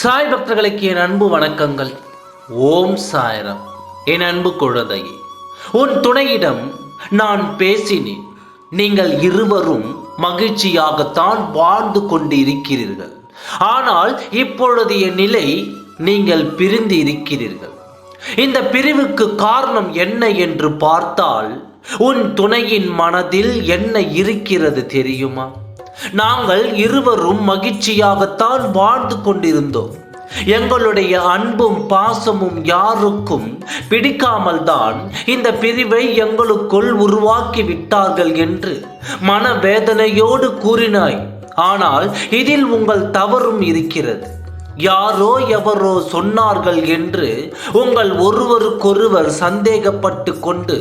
சாய் பக்தர்களுக்கு என் அன்பு வணக்கங்கள். ஓம் சாயரம். என் அன்பு குழந்தையே உன் துணையிடம் நான் பேசினேன். நீங்கள் இருவரும் மகிழ்ச்சியாகத்தான் வாழ்ந்து கொண்டு இருக்கிறீர்கள் ஆனால் இப்பொழுதைய நிலை நீங்கள் பிரிந்து இருக்கிறீர்கள். இந்த பிரிவுக்கு காரணம் என்ன என்று பார்த்தால் உன் துணையின் மனதில் என்ன இருக்கிறது தெரியுமா? நாங்கள் இருவரும் மகிழ்ச்சியாகத்தான் வாழ்ந்து கொண்டிருந்தோம். எங்களுடைய அன்பும் பாசமும் யாருக்கும் பிடிக்காமல் தான் இந்த பிரிவை எங்களுக்குள் உருவாக்கி விட்டார்கள் என்று மனவேதனையோடு கூறினாய். ஆனால் இதில் உங்கள் தவறும் இருக்கிறது. யாரோ எவரோ சொன்னார்கள் என்று உங்கள் ஒருவருக்கொருவர் சந்தேகப்பட்டு கொண்டு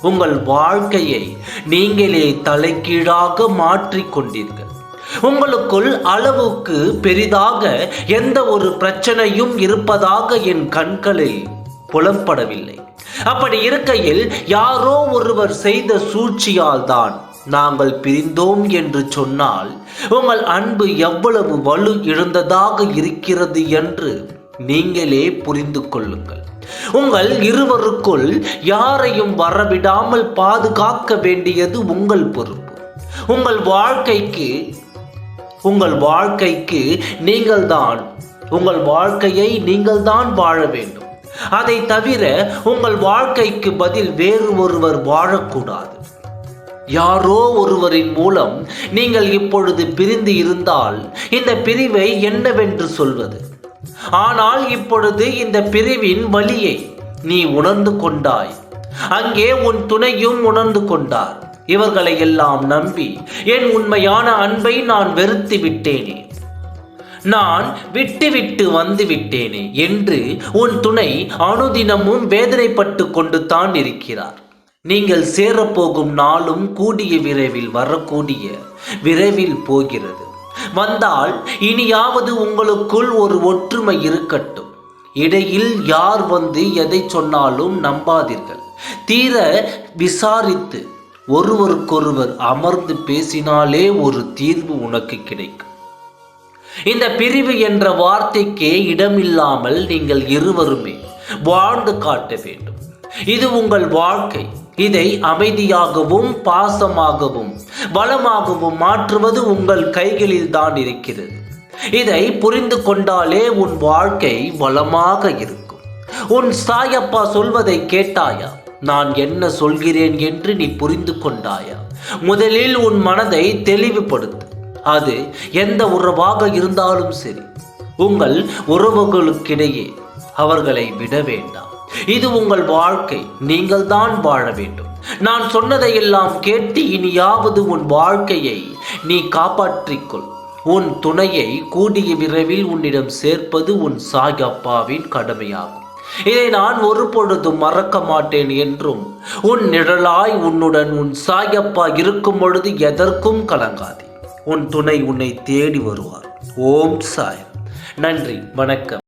உங்கள் வாழ்க்கையை நீங்களே தலைகீழாக மாற்றிக்கொண்டீர்கள் உங்களுக்குள் அளவுக்கு பெரிதாக எந்த ஒரு பிரச்சனையும் இருப்பதாக என் கண்களில் புலப்படவில்லை. அப்படி இருக்கையில் யாரோ ஒருவர் செய்த சூழ்ச்சியால் தான் நாங்கள் பிரிந்தோம் என்று சொன்னால் உங்கள் அன்பு எவ்வளவு வலு இழந்ததாக இருக்கிறது என்று நீங்களே புரிந்து கொள்ளுங்கள். உங்கள் இருவருக்குள் யாரையும் வரவிடாமல் பாதுகாக்க வேண்டியது உங்கள் பொறுப்பு. உங்கள் வாழ்க்கைக்கு உங்கள் வாழ்க்கைக்கு நீங்கள்தான் உங்கள் வாழ்க்கையை நீங்கள்தான் வாழ வேண்டும். அதை தவிர உங்கள் வாழ்க்கைக்கு பதில் வேறு ஒருவர் வாழக்கூடாது. யாரோ ஒருவரின் மூலம் நீங்கள் இப்பொழுது பிரிந்து இருந்தால் இந்த பிரிவை என்னவென்று சொல்வது? ஆனால் இப்பொழுது இந்த பிரிவின் வழியை நீ உணர்ந்து கொண்டாய். அங்கே உன் துணையும் உணர்ந்து கொண்டார். இவர்களை எல்லாம் நம்பி என் உண்மையான அன்பை நான் வெறுத்து விட்டேனே. நான் விட்டுவிட்டு வந்து விட்டேனே என்று உன் துணை அனுதினமும் வேதனைப்பட்டு கொண்டு தான் இருக்கிறார். நீங்கள் சேரப்போகும் நாளும் கூடிய விரைவில் வரக்கூடிய விரைவில் போகிறது. வந்தால் இனியாவது உங்களுக்குள் ஒரு ஒற்றுமை இருக்கட்டும். இடையில் யார் வந்து எதை சொன்னாலும் நம்பாதீர்கள். தீர விசாரித்து ஒருவருக்கொருவர் அமர்ந்து பேசினாலே ஒரு தீர்வு உனக்கு கிடைக்கும். இந்த பிரிவு என்ற வார்த்தைக்கே இடமில்லாமல் நீங்கள் இருவருமே வாழ்ந்து காட்ட வேண்டும். இது உங்கள் வாழ்க்கை. இதை அமைதியாகவும் பாசமாகவும் வளமாகவும் மாற்றுவது உங்கள் கைகளில் தான் இருக்கிறது. இதை புரிந்து கொண்டாலே உன் வாழ்க்கை வளமாக இருக்கும். உன் சாயப்பா சொல்வதை கேட்டாயா? நான் என்ன சொல்கிறேன் என்று நீ புரிந்து கொண்டாயா? முதலில் உன் மனதை தெளிவுபடுத்து. அது எந்த உறவாக இருந்தாலும் சரி உங்கள் உறவுகளுக்கிடையே அவர்களை விட வேண்டாம். இது உங்கள் வாழ்க்கை. நீங்கள் தான் வாழ வேண்டும். நான் சொன்னதையெல்லாம் கேட்டு இனியாவது உன் வாழ்க்கையை நீ காப்பாற்றிக்கொள். உன் துணையை கூடிய விரைவில் உன்னிடம் சேர்ப்பது உன் சாயப்பாவின் கடமையாகும். இதை நான் ஒரு பொழுதும் மறக்க மாட்டேன் என்றும் உன் நிழலாய் உன்னுடன் உன் சாயப்பா இருக்கும் பொழுது எதற்கும் கலங்காதே. உன் துணை உன்னை தேடி வருவார். ஓம் சாய் நன்றி. வணக்கம்.